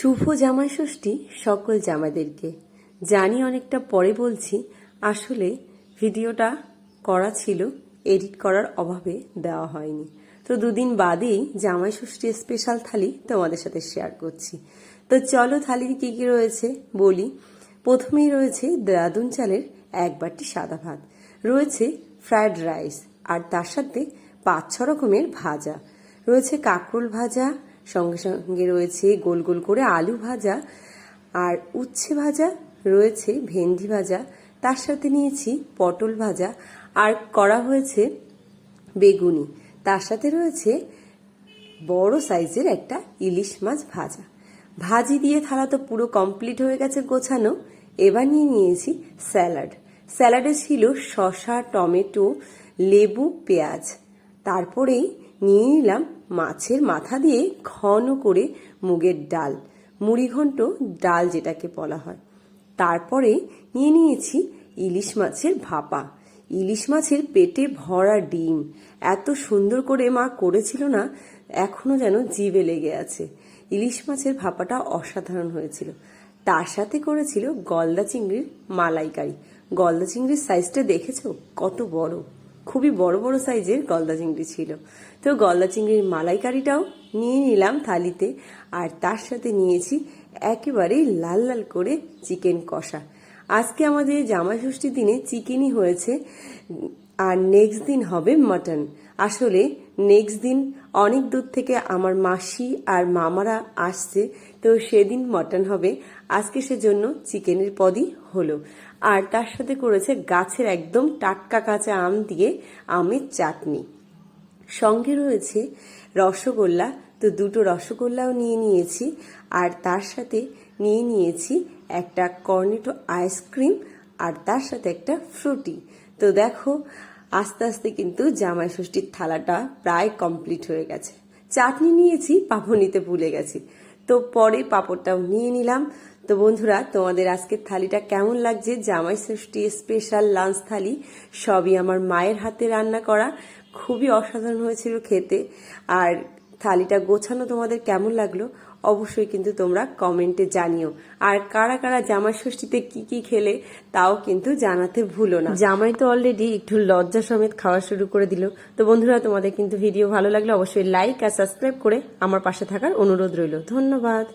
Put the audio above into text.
শুভ জামাই ষষ্ঠী সকল জামাইদেরকে। জানি অনেকটা পরে বলছি, আসলে ভিডিওটা করা ছিল, এডিট করার অভাবে দেওয়া হয়নি। তো দুদিন বাদেই জামাই ষষ্ঠীর স্পেশাল থালি তোমাদের সাথে শেয়ার করছি। তো চলো থালির কি কি রয়েছে বলি। প্রথমেই রয়েছে দেরাদুন চালের এক বাটি সাদা ভাত। রয়েছে ফ্রায়েড রাইস আর তার সাথে পাঁচ ছ রকমের ভাজা। রয়েছে কাঁকরোল ভাজা সঙ্গে সঙ্গে রয়েছে গোল গোল করে আলু ভাজা আর উচ্ছে ভাজা রয়েছে, ভেন্ডি ভাজা, তার সাথে নিয়েছি পটল ভাজা আর করা হয়েছে বেগুনি। তার সাথে রয়েছে বড় সাইজের একটা ইলিশ মাছ ভাজা। ভাজি দিয়ে থালা তো পুরো কমপ্লিট হয়ে গেছে গোছানো। এবার নিয়ে নিয়েছি স্যালাড। স্যালাডে ছিল শসা, টমেটো, লেবু, পেঁয়াজ। তারপরেই নিয়ে নিলাম মাছের মাথা দিয়ে ঘন করে মুগের ডাল, মুড়িঘণ্ট ডাল যেটাকে বলা হয়। তারপরে নিয়ে নিয়েছি ইলিশ মাছের ভাপা। ইলিশ মাছের পেটে ভরা ডিম। এত সুন্দর করে মা করেছিল না, এখনও যেন জিভে লেগে আছে। ইলিশ মাছের ভাপাটা অসাধারণ হয়েছিল। তার সাথে করেছিল গলদা চিংড়ির মালাইকারি। গলদা চিংড়ির সাইজটা দেখেছ? কত বড়! খুবই বড় বড় সাইজের গলদা চিংড়ি ছিল। তো গলদা চিংড়ির মালাইকারিটাও নিয়ে নিলাম থালিতে আর তার সাথে নিয়েছি একেবারে লাল লাল করে চিকেন কষা। আজকে আমাদের জামাই ষষ্ঠীর দিনে চিকেনই হয়েছে, আর নেক্সট দিন হবে মাটন আসলে নেক্সট দিন অনেক দূর থেকে আমার মাসি আর মামারা আসছে, তো সেদিন মটন হবে। আজকে সেজন্য চিকেনের পদই হলো। আর তার সাথে করেছে গাছের একদম টাটকা কাঁচা আম দিয়ে আমের চাটনি। সঙ্গে রয়েছে রসগোল্লা, তো দুটো রসগোল্লাও নিয়ে নিয়েছি। আর তার সাথে নিয়ে নিয়েছি একটা কর্নেটো আইসক্রিম আর তার সাথে একটা ফ্রুটি তো দেখো আস্তে আস্তে কিন্তু জামাই ষষ্ঠীর থালাটা প্রায় কমপ্লিট হয়ে গেছে। চাটনি নিয়েছি পাঁপড় নিতে ভুলে গেছি। তো পরে পাঁপড়টাও নিয়ে নিলাম। তো বন্ধুরা, তোমাদের আজকের থালিটা কেমন লাগছে? জামাই ষষ্ঠী স্পেশাল লাঞ্চ থালি, সবই আমার মায়ের হাতে রান্না করা। খুবই অসাধারণ হয়েছিল খেতে। আর থালিটা গোছানো তোমাদের কেমন লাগল, অবশ্যই কিন্তু তোমরা কমেন্টে জানিও। আর কারা কারা জামাই ষষ্ঠীতে কি কি খেলে, তাও কিন্তু জানাতে ভুলো না। জামাই তো অলরেডি একটু লজ্জা সমেত খাওয়া শুরু করে দিল। তো বন্ধুরা, তোমাদের কিন্তু ভিডিও ভালো লাগলে অবশ্যই লাইক আর সাবস্ক্রাইব করে আমার পাশে থাকার অনুরোধ রইল। ধন্যবাদ।